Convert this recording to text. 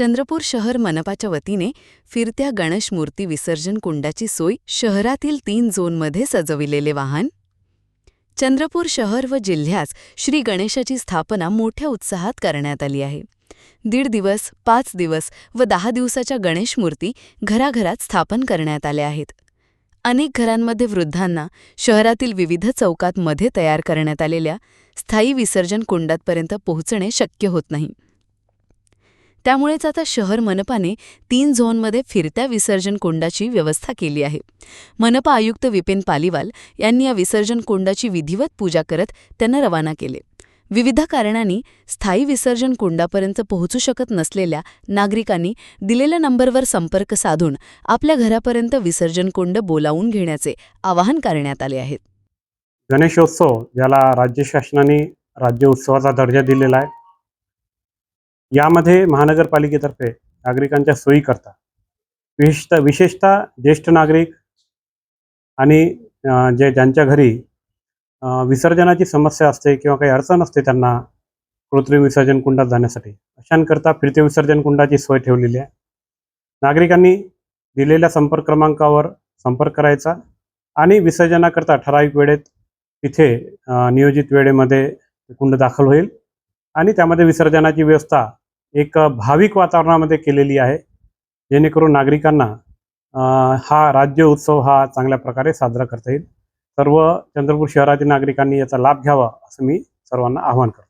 चंद्रपूर शहर मनपाच्या वतीने फिरत्या गणेश मूर्ती विसर्जन कुंडाची सोय शहरातील तीन झोनमध्ये सजविलेले वाहन. चंद्रपूर शहर व जिल्ह्यास श्री गणेशाची स्थापना मोठ्या उत्साहात करण्यात आली आहे. दीड दिवस पाच दिवस व दहा दिवसाच्या गणेश मूर्ती घराघरात स्थापन करण्यात आल्या आहेत. अनेक घरांमध्ये वृद्धांना शहरातील विविध चौकात मध्ये तयार करण्यात आलेल्या स्थायी विसर्जन कुंडातपर्यंत पोहोचणे शक्य होत नाही. त्यामुळेच आता शहर मनपाने तीन झोनमध्ये फिरत्या विसर्जन कुंडाची व्यवस्था केली आहे. मनपा आयुक्त विपिन पालिवाल यांनी या विसर्जन कुंडाची विधिवत पूजा करत त्यांना रवाना केले. विविध कारणांनी स्थायी विसर्जन कुंडापर्यंत पोहोचू शकत नसलेल्या नागरिकांनी दिलेल्या नंबरवर संपर्क साधून आपल्या घरापर्यंत विसर्जन कुंड बोलावून घेण्याचे आवाहन करण्यात आले आहे. गणेशोत्सव ज्याला राज्य शासनाने राज्य उत्सवाचा दर्जा दिलेला आहे यामध्ये महानगरपालिकेतर्फे नागरिकांच्या सोयीकरता विशेषतः विशेषतः ज्येष्ठ नागरिक आणि जे ज्यांच्या घरी विसर्जनाची समस्या असते किंवा काही अडचण असते त्यांना कृत्रिम विसर्जन कुंडात जाण्यासाठी. अशांकरता फिरते विसर्जन कुंडाची सोय ठेवलेली आहे. नागरिकांनी दिलेल्या संपर्क क्रमांकावर संपर्क करायचा आणि विसर्जनाकरता ठराविक वेळेत तिथे नियोजित वेळेमध्ये कुंड दाखल होईल आणि त्यामध्ये विसर्जनाची व्यवस्था एक भाविक वातावरणामध्ये केलेली आहे. जेणेकरून नागरिकांना हा राज्य उत्सव हा चांगल्या प्रकारे साजरा करता येईल. सर्व चंद्रपूर शहरातील नागरिकांनी याचा लाभ घ्यावा असं मी सर्वांना आवाहन करतो.